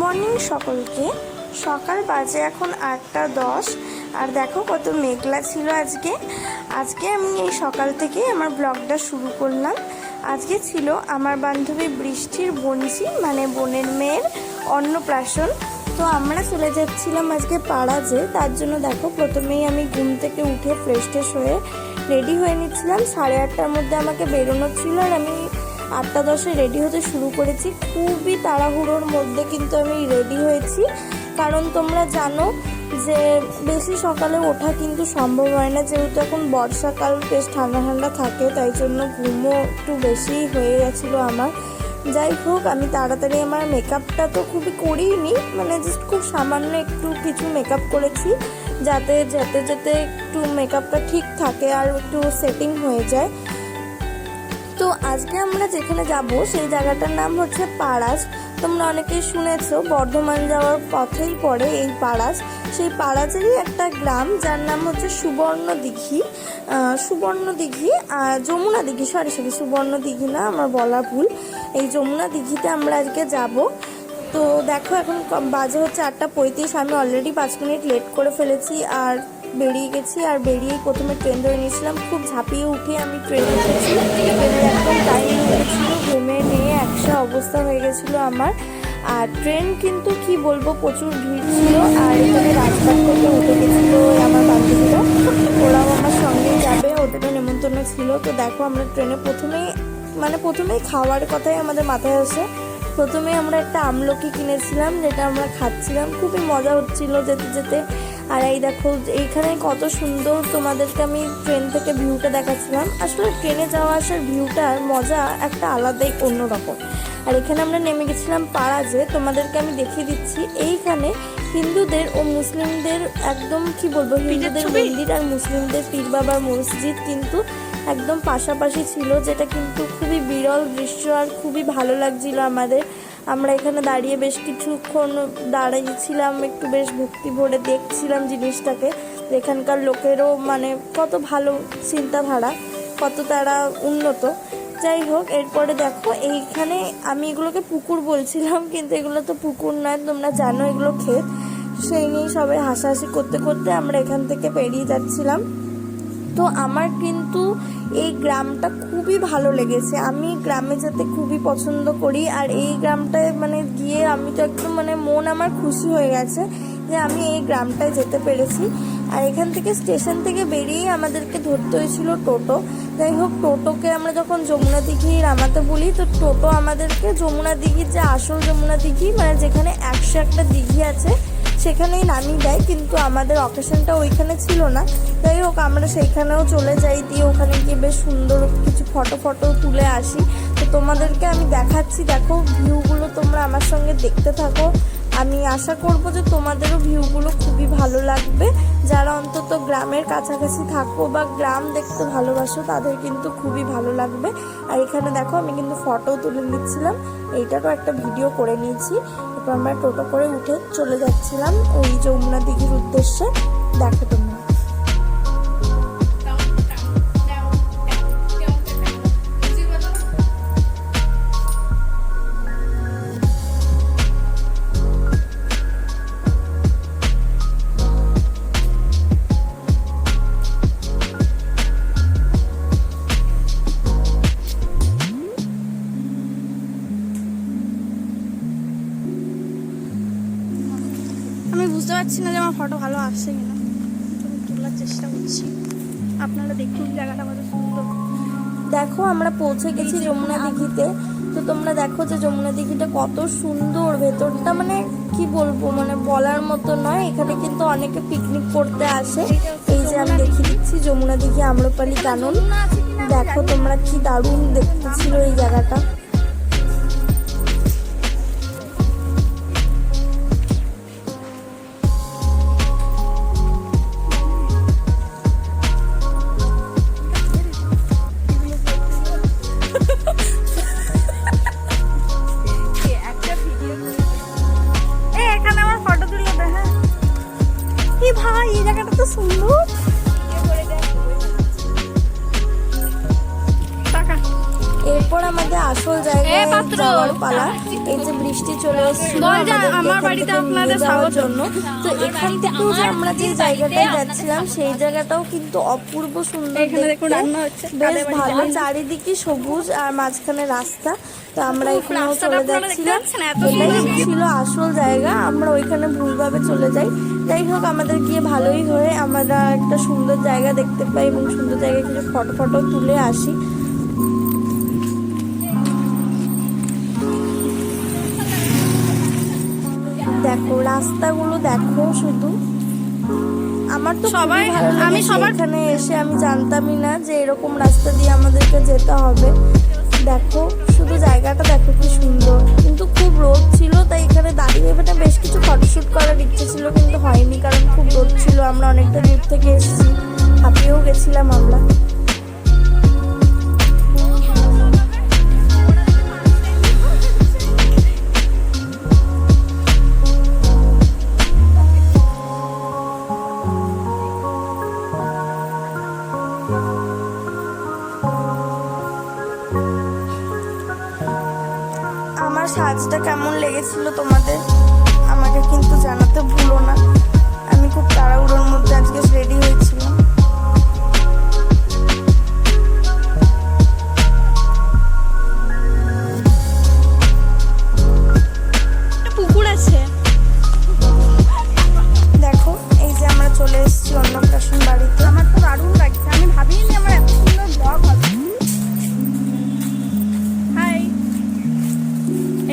Morning সকলকে। সকাল বাজে এখন আটটা দশ। আর দেখো কত মেঘলা ছিল আজকে। আজকে আমি এই সকাল থেকে আমার ব্লগটা শুরু করলাম। আজকে ছিল আমার বান্ধবী বৃষ্টির বনজি মানে বোনের মেয়ের অন্নপ্রাশন। তো আমরা চলে যাচ্ছিলাম আজকে পাড়া যে, তার জন্য দেখো প্রথমেই আমি ঘুম থেকে উঠে ফ্রেশ ট্রেশ হয়ে রেডি হয়ে নিচ্ছিলাম। সাড়ে আটটার মধ্যে আমাকে বেরোনো ছিল আর আমি আটটা দশে রেডি হতে শুরু করেছি। খুবই তাড়াহুড়োর মধ্যে কিন্তু আমি রেডি হয়েছি। কারণ তোমরা জানো যে বেশি সকালে ওঠা কিন্তু সম্ভব হয় না। যেহেতু এখন বর্ষাকাল, বেশ ঠান্ডা ঠান্ডা থাকে, তাই জন্য ঘুমও একটু বেশি হয়ে গেছিল আমার। যাই হোক, আমি তাড়াতাড়ি আমার মেকআপটা তো খুবই করিনি মানে জাস্ট খুব সামান্য একটু কিছু মেকআপ করেছি, যাতে যেতে যেতে একটু মেকআপটা ঠিক থাকে আর একটু সেটিং হয়ে যায়। তো আজকে আমরা যেখানে যাব, সেই জায়গাটার নাম হচ্ছে পাড়াস। তোমরা অনেকেই শুনেছো, বর্ধমান যাওয়ার পথেই পড়ে এই পাড়াস। সেই পাড়াচেরই একটা গ্রাম, যার নাম হচ্ছে সুবর্ণ দিঘি। সুবর্ণ দিঘি, আর যমুনা দিঘি সরি সরি সুবর্ণ দিঘি না, আমার বলা ভুল। এই যমুনা দিঘিতে আমরা আজকে যাব। তো দেখো, এখন বাজে হচ্ছে আটটা পঁয়ত্রিশ, আমি অলরেডি পাঁচ মিনিট লেট করে ফেলেছি, আর বেরিয়ে গেছি আর বেরিয়ে প্রথমে ট্রেন ধরে নিয়েছিলাম। খুব ঝাঁপিয়ে উঠে আমি ট্রেনে উঠেছি। ট্রেনের একদম টাইম হয়ে গেছিল, ঘুমে নিয়ে একশো অবস্থা হয়ে গেছিল আমার। আর ট্রেন কিন্তু কি বলব, প্রচুর ভিড় ছিল। আর এখানে রাজবাগ থেকে উঠে গেছিল আমার বান্ধবীরা। ওরাও আমার সঙ্গেই যাবে, ওদেরও নেমন্তন্ন ছিল। তো দেখো আমরা ট্রেনে প্রথমেই মানে প্রথমেই খাওয়ার কথাই আমাদের মাথায় আসে। প্রথমে আমরা একটা আমলকি কিনেছিলাম, যেটা আমরা খাচ্ছিলাম। খুবই মজা হচ্ছিল যেতে যেতে। আর এই দেখো এইখানে কত সুন্দর তোমাদেরকে আমি ট্রেন থেকে ভিউটা দেখাচ্ছিলাম। আসলে ট্রেনে যাওয়া আসার ভিউটার মজা একটা আলাদাই অন্যরকম। আর এখানে আমরা নেমে গেছিলাম পাড়াজে তোমাদেরকে আমি দেখিয়ে দিচ্ছি। এইখানে হিন্দুদের ও মুসলিমদের একদম কি বলব হিন্দুদের মন্দির আর মুসলিমদের পীর বাবার মসজিদ কিন্তু একদম পাশাপাশি ছিল যেটা কিন্তু খুবই বিরল দৃশ্য আর খুবই ভালো লাগছিল আমাদের। আমরা এখানে দাঁড়িয়ে বেশ কিছুক্ষণ দাঁড়িয়েছিলাম, একটু বেশ ভক্তি ভরে দেখছিলাম জিনিসটাকে। এখানকার লোকেরও মানে কত ভালো চিন্তাধারা, কত তারা উন্নত। যাই হোক, এরপরে দেখো, এইখানে আমি এগুলোকে পুকুর বলছিলাম, কিন্তু এগুলো তো পুকুর নয়, তোমরা জানো এগুলো ক্ষেত। সেই নিয়ে সবাই হাসাহাসি করতে করতে আমরা এখান থেকে বেরিয়ে যাচ্ছিলাম। তো আমার কিন্তু এই গ্রামটা খুবই ভালো লেগেছে। আমি গ্রামে যেতে খুবই পছন্দ করি আর এই গ্রামটায় মানে গিয়ে আমি তো একদম মানে মন আমার খুশি হয়ে গেছে যে আমি এই গ্রামটায় যেতে পেরেছি। আর এখান থেকে স্টেশন থেকে বেরিয়েই আমাদেরকে ধরতে হয়েছিল টোটো। যাই হোক, টোটোকে আমরা যখন যমুনা দিঘি নামাতে বলি, তো টোটো আমাদেরকে যমুনা দিঘির যে আসল যমুনা দিঘি মানে যেখানে একশো একটা দিঘি আছে সেখানেই নামিয়ে দেয়, কিন্তু আমাদের অকেশনটা ওইখানে ছিল না। যাই হোক, আমরা সেইখানেও চলে যাই, দিয়ে ওখানে গিয়ে বেশ সুন্দর কিছু ফটো ফটো তুলে আসি। তো তোমাদেরকে আমি দেখাচ্ছি, দেখো ভিউগুলো তোমরা আমার সঙ্গে দেখতে থাকো। আমি আশা করব যে তোমাদেরও ভিউগুলো খুবই ভালো লাগবে। যারা অন্তত গ্রামের কাছাকাছি থাকো বা গ্রাম দেখতে ভালোবাসো, তাদের কিন্তু খুবই ভালো লাগবে। আর এখানে দেখো, আমি কিন্তু ফটো তুলে নিচ্ছিলাম। এইটারও একটা ভিডিও করে নিয়েছি। এরপর আমরা টোটো করে উঠে চলে যাচ্ছিলাম ওই যমুনা দিঘির উদ্দেশ্যে। দেখো তোমরা। আমার ফটো ভালো আসছে কিনা? তোলার চেষ্টা করছি। আপনারা দেখুন জায়গাটা কত সুন্দর। দেখো আমরা পৌঁছে গেছি যমুনা দিঘিতে। তো তোমরা দেখো যে যমুনা দিঘিটা কত সুন্দর। ভেতরটা মানে কি বলব মানে বলার মতো নয়। এখানে কিন্তু অনেকে পিকনিক করতে আসে। এই যে আমি দেখিয়ে দিচ্ছি যমুনা দিঘি আম্রপালি কানন। দেখো তোমরা কি দারুণ দেখতে ছিল এই জায়গাটা। সুন্দর। এরপর আমাদের আসল। যাওয়ার পালা। এই যে বৃষ্টি চলে এসেছিল আমার এখান বাড়িতে থেকে আপনাদের যাওয়ার জন্য। তো এখান থেকেও যে আমরা যে জায়গাটায় যাচ্ছিলাম সেই জায়গাটাও কিন্তু অপূর্ব সুন্দর। বেশ ভালো চারিদিকে সবুজ আর মাঝখানে রাস্তা। তো আমরা এখানেও চলে যাচ্ছিলাম। এটাই ছিল আসল জায়গা। আমরা ওইখানে ভুলভাবে চলে যাই। যাই হোক আমাদের গিয়ে ভালোই হয়ে আমরা একটা সুন্দর জায়গা দেখতে পাই এবং সুন্দর জায়গায় কিছু ফটো ফটো তুলে আসি। দেখো রাস্তাগুলো দেখো শুধু। আমার তো সবাই- আমি সবার- এখানে এসে আমি জানতামই না যে এরকম রাস্তা দিয়ে আমাদেরকে যেতে হবে। দেখো শুধু জায়গাটা দেখো কি সুন্দর। কিন্তু খুব রোদ ছিল গেছিলাম আমরা। আমার সাজটা কেমন লেগেছিল তোমাদের, আমাকে কিন্তু জানাতে ভুলো না। আমি খুব তাড়াহুড়োর মধ্যে আজকে রেডি হয়েছিলাম।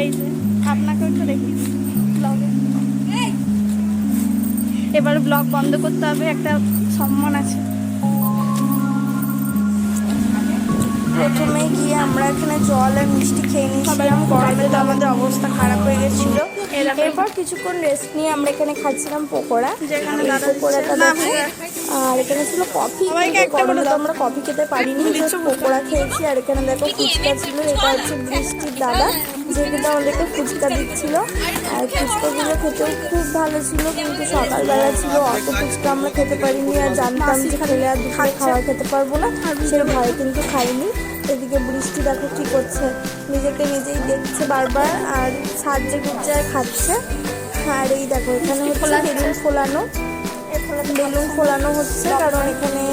এই যে আপনাকে একটু দেখি ব্লগে এবার ব্লগ বন্ধ করতে হবে একটা সম্মান আছে। প্রথমে গিয়ে আমরা এখানে জল আর মিষ্টি খেয়ে নিয়েছিলাম গরমে তো আমাদের অবস্থা খারাপ হয়ে গেছিল। এরপর কিছুক্ষণ রেস্ট নিয়ে আমরা এখানে খাচ্ছিলাম পকোড়া। পকোড়াটা। দেখো। আর এখানে ছিল কফি গরমে তো আমরা কফি খেতে পারিনি পকোড়া খেয়েছি। আর এখানে দেখো ফুচকা ছিল এটা হচ্ছে বৃষ্টির দাদা যে কিন্তু আমাদেরকে ফুচকা দিচ্ছিল। আর ফুচকাগুলো খেতেও খুব ভালো ছিল কিন্তু সকালবেলা ছিল অত ফুচকা আমরা খেতে পারিনি। আর জানতাম যে খেলে আর দুপুরে খাবার খেতে পারব না সেই ভয়ে কিন্তু খাইনি। এদিকে বৃষ্টি দেখো কি করছে। নিজেকে নিজেই দেখছে বারবার আর সাহায্যে গুজ্জে খাচ্ছে। আর এই দেখো এখানে হচ্ছে বেলুন ফোলানো। বেলুন ফোলানো হচ্ছে কারণ এখানে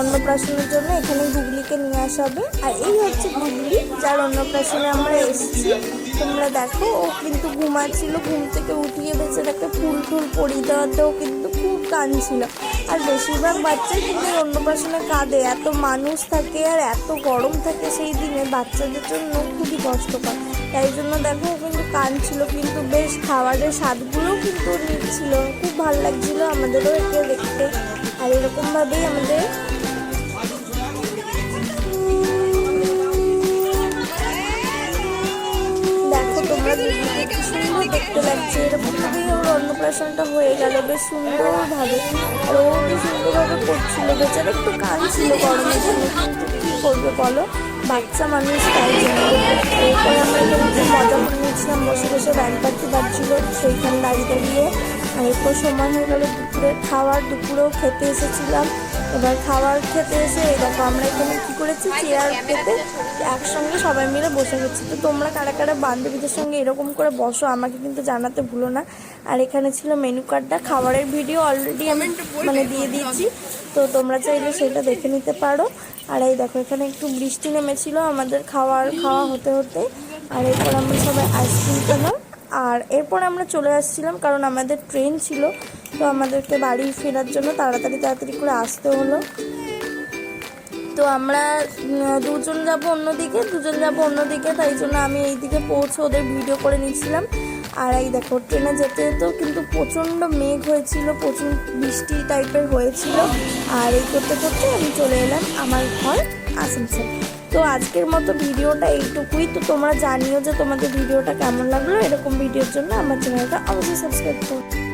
অন্নপ্রাশনের জন্য এখানে গুগলিকে নিয়ে আসা হবে। আর এই হচ্ছে গুগলি যার অন্নপ্রাশনে আমরা এসেছি। তোমরা দেখো ও কিন্তু ঘুমাচ্ছিল ঘুম থেকে উঠিয়ে বেচারাকে ফুল টুল পরিয়ে দেওয়াতেও কিন্তু কাঁদছিল আর বেশিরভাগ বাচ্চাই কিন্তু অন্নপ্রাশনে কাঁদে এত মানুষ থাকে আর এত গরম থাকে সেই দিনে বাচ্চাদের জন্য খুবই কষ্টকর। তাই জন্য দেখো কিন্তু কাঁদছিল, কিন্তু বেশ খাবারের স্বাদগুলোও কিন্তু নিচ্ছিল। খুব ভালো লাগছিল আমাদেরও একে দেখতে। আর এরকমভাবেই আমাদের দেখো তোমরা সুন্দর দেখতে লাগছে। এরকমভাবেই ওর অন্নপ্রাশনটা হয়ে গেল। বেশ সুন্দরভাবে। আর ও কি সুন্দরভাবে করছিল। বেচারা একটু কাঁদছিল গরমের জন্য। কিন্তু কী করবে বলো? বাচ্চা মানুষ তাই জন্য। এরপরে আমরা এখানে মজা করে নিয়েছিলাম। বসে বসে ব্যান্ড পাখি বাজছিল সেইখানে দাঁড়িয়ে দাঁড়িয়ে আর এরপর সময় হয়ে গেল। দুপুরে খাওয়ার দুপুরেও খেতে এসেছিলাম। এবার খাবার খেতে এসে দেখো আমরা এখানে কী করেছি? চেয়ার পেতে একসঙ্গে সবাই মিলে বসে গেছি। তো তোমরা কারা কারা বান্ধবীদের সঙ্গে এরকম করে বসো, আমাকে কিন্তু জানাতে ভুলো না। আর এখানে ছিল মেনু কার্ডটা খাবারের ভিডিও অলরেডি আমি মানে দিয়ে দিয়েছি। তো তোমরা চাইলে সেটা দেখে নিতে পারো। আর এই দেখো, এখানে একটু বৃষ্টি নেমেছিল আমাদের খাওয়ার, খাওয়া হতে হতে। আর এরপর আমরা সবাই আইসক্রিম খেলাম। আর এরপর আমরা চলে আসছিলাম, কারণ আমাদের ট্রেন ছিল, তো আমাদেরকে বাড়ি ফেরার জন্য তাড়াতাড়ি তাড়াতাড়ি করে আসতে হলো। তো আমরা দুজন যাব অন্যদিকে, দুজন যাব অন্যদিকে, তাই জন্য আমি এই দিকে পৌঁছে ওদের ভিডিও করে নিচ্ছিলাম। আর এই দেখো, ট্রেনে যেতে যেতেও কিন্তু প্রচণ্ড মেঘ হয়েছিল প্রচুর বৃষ্টি টাইপের হয়েছিল। আর এই করতে করতে আমি চলে এলাম আমার ঘর আসানসোল। তো আজকের মতো ভিডিওটা এইটুকুই। তো তোমরা জানিও যে তোমাদের ভিডিওটা কেমন লাগল। এরকম ভিডিওর জন্য আমার চ্যানেলটা অবশ্যই সাবস্ক্রাইব করো।